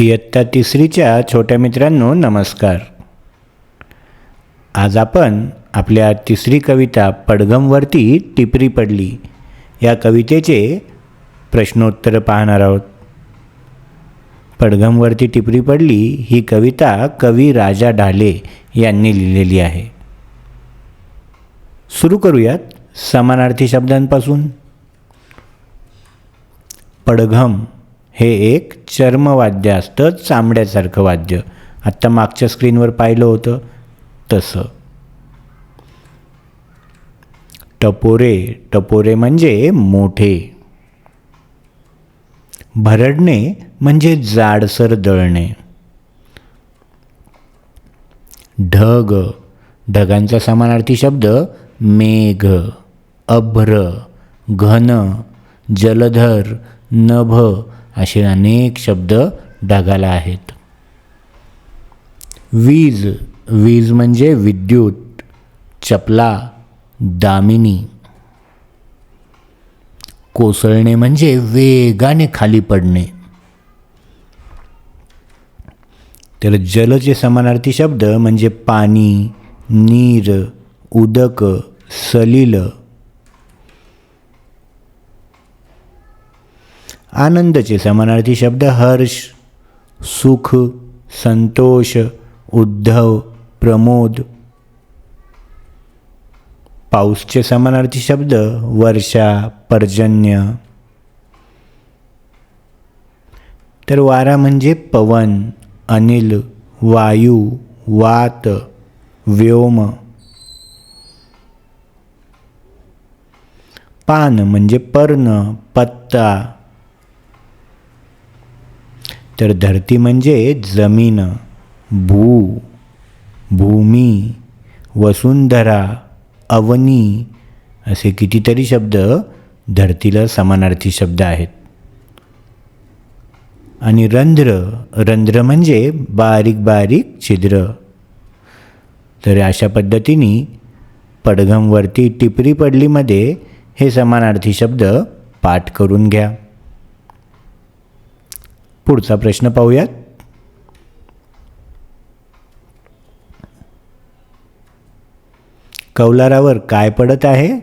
इयत्ता तिसरीच्या छोट्या मित्रांनो नमस्कार. आज आपण आपल्या तिसरी कविता पडगमवरती टिपरी पडली. या कवितेचे प्रश्नोत्तर पाहणार आहोत. पडगमवरती टिपरी पडली ही कविता कवी राजा ढाले यांनी लिहिलेली आहे. सुरू करूयात समानार्थी शब्दांपासून. पडघम हे एक चर्मवाद्य असतं चांबड्यासारखं वाद्य. आत्ता मागच्या स्क्रीनवर पाहिलं होतं तसं. टपोरे टपोरे म्हणजे मोठे. भरडणे म्हणजे जाडसर दळणे. ढग. ढगांचा समानार्थी शब्द मेघ अभ्र घन जलधर नभ असे अनेक शब्द ढगाला आहेत. वीज वीज म्हणजे विद्युत चपला दामिनी. कोसळणे म्हणजे वेगाने खाली पडणे. तर जलचे समानार्थी शब्द म्हणजे पाणी नीर उदक सलिल आनंदचे समानार्थी शब्द हर्ष सुख संतोष उद्धव प्रमोद. पाऊसचे समानार्थी शब्द वर्षा पर्जन्य. तर वारा म्हणजे पवन अनिल वायू वात व्योम. पान म्हणजे पर्ण पत्ता. तर धरती म्हणजे जमीन भू भूमी वसुंधरा अवनी असे कितीतरी शब्द धरतीला समानार्थी शब्द आहेत. आणि रंध्र रंध्र म्हणजे बारीक बारीक छिद्र. तर अशा पद्धतीने पडघमवरती टिपरी पडलीमध्ये हे समानार्थी शब्द पाठ करून घ्या. पुढचा प्रश्न पाहूयात. कौलारावर काय पडत आहे?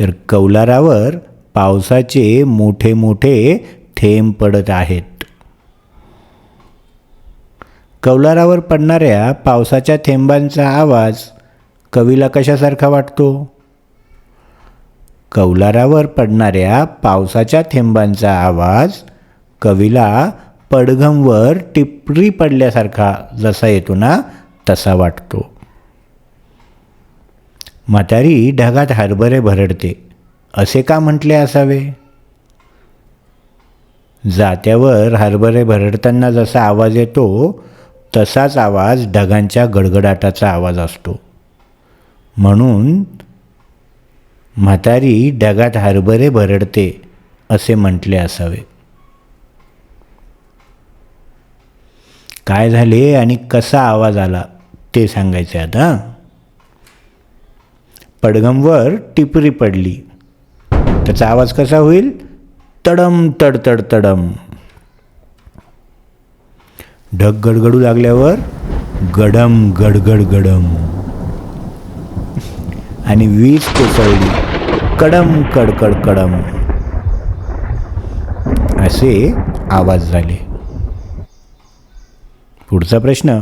तर कौलारावर पावसाचे मोठे मोठे थेंब पडत आहेत. कौलारावर पडणाऱ्या पावसाच्या थेंबांचा आवाज कवीला कशासारखा वाटतो? कौलारावर पडणाऱ्या पावसाच्या थेंबांचा आवाज कवीला पडघमवर टिपरी पडल्यासारखा जसा येतो ना तसा वाटतो. म्हातारी ढगात हरभरे भरडते असे का म्हटले असावे? जात्यावर हरभरे भरडताना जसा आवाज येतो तसाच आवाज ढगांच्या गडगडाटाचा आवाज असतो. म्हणून म्हातारी ढगात हरभरे भरडते असे म्हटले असावे. काय झाले आणि कसा आवाज आला ते सांगायचे आता पडगमवर टिपरी पडली. त्याचा आवाज कसा होईल? तडम तडतड तडम. ढग गडगडू लागल्यावर गडम गडगड गडम. आणि वीज कोसळली. कडम कडकड कडम. असे आवाज झाले. पुढचा प्रश्न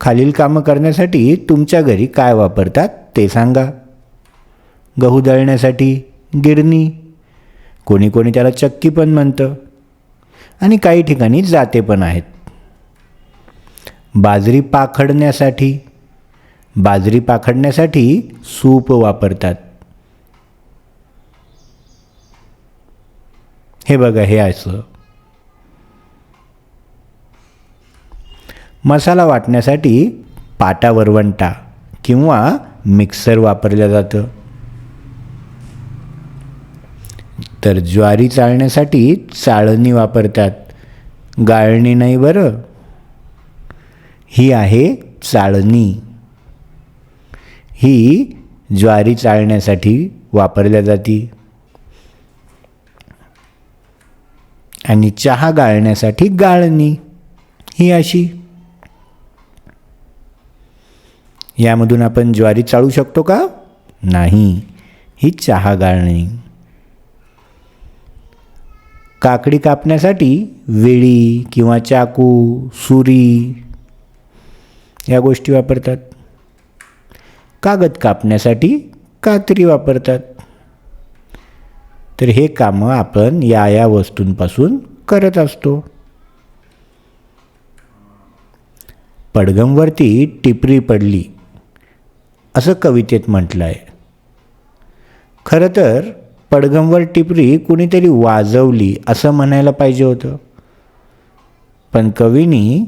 खालील कामं करण्यासाठी तुमच्या घरी काय वापरतात ते सांगा. गहू दळण्यासाठी गिरणी कोणी कोणी त्याला चक्की पण म्हणतं आणि काही ठिकाणी जाते पण आहेत. बाजरी पाखडण्यासाठी बाजरी पाखडण्यासाठी सूप वापरतात. हे बघा हे असं. मसाला वाटण्यासाठी पाटा वरवंटा किंवा मिक्सर वापरलं जातं. तर ज्वारी चाळण्यासाठी चाळणी वापरतात. गाळणी नाही बरं. ही आहे चाळणी. ही ज्वारी चाळण्यासाठी वापरल्या जाती. आणि चहा गाळण्यासाठी गाळणी ही अशी. यामधून आपण ज्वारी चाळू शकतो का? नाही. ही चहा गाळणी. काकडी कापण्यासाठी वेळी किंवा चाकू सुरी या गोष्टी वापरतात. कागद कापण्यासाठी कात्री वापरतात. तर हे कामं आपण या या वस्तूंपासून करत असतो. पडगमवरती टिपरी पडली असं कवितेत म्हटलं आहे खरं तर पडघमवर टिपरी कुणीतरी वाजवली असं म्हणायला पाहिजे होतं. पण कवीनी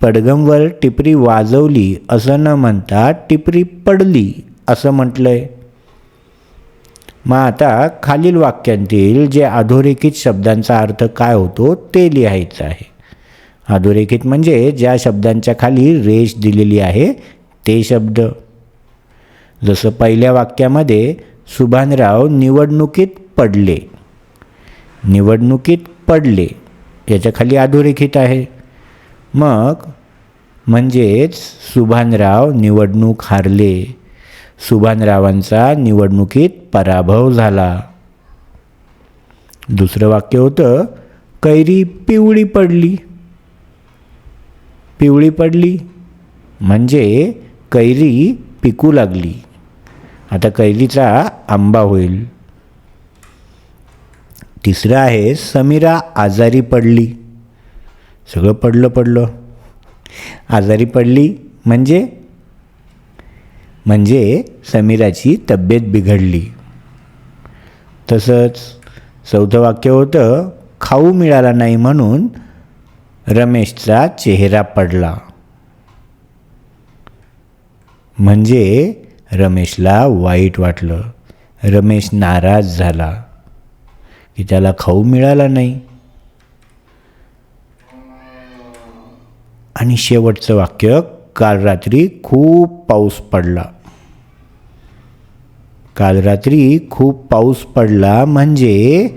पडघमवर टिपरी वाजवली असं न म्हणता टिपरी पडली असं म्हटलं आहे मग आता खालील वाक्यांतील जे अधोरेखित शब्दांचा अर्थ काय होतो ते लिहायचं आहे. अधोरेखित म्हणजे ज्या शब्दांच्या खाली रेष दिलेली आहे ते शब्द. जसं पहिल्या वाक्यामध्ये सुभानराव निवडणुकीत पडले. निवडणुकीत पडले. याच्याखाली अधोरेखित आहे. मग म्हणजेच सुभानराव निवडणूक हारले. सुभानरावांचा निवडणुकीत पराभव झाला. दुसरं वाक्य होतं कैरी पिवळी पडली. पिवळी पडली म्हणजे कैरी पिकू लागली. आता कैलीचा आंबा होईल. तिसरं आहे समीरा आजारी पडली. सगळं पडलं पडलं. आजारी पडली म्हणजे? म्हणजे समीराची तब्येत बिघडली. तसंच चौथं वाक्य होतं खाऊ मिळाला नाही म्हणून रमेशचा चेहरा पडला. म्हणजे रमेशला वाईट वाटलं. रमेश नाराज झाला की त्याला खाऊ मिळाला नाही. आणि शेवटचं वाक्य काल रात्री खूप पाऊस पडला. काल रात्री खूप पाऊस पडला म्हणजे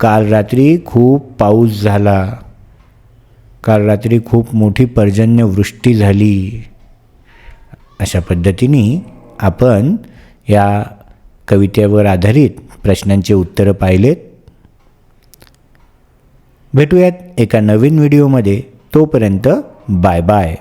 काल रात्री खूप पाऊस झाला. काल रात्री खूप मोठी पर्जन्यवृष्टी झाली. अशा पद्धतीने आपण या कवितेवर आधारित प्रश्नांचे उत्तरं पाहिलेत. भेटूयात एका नवीन व्हिडिओमध्ये. तोपर्यंत बाय बाय.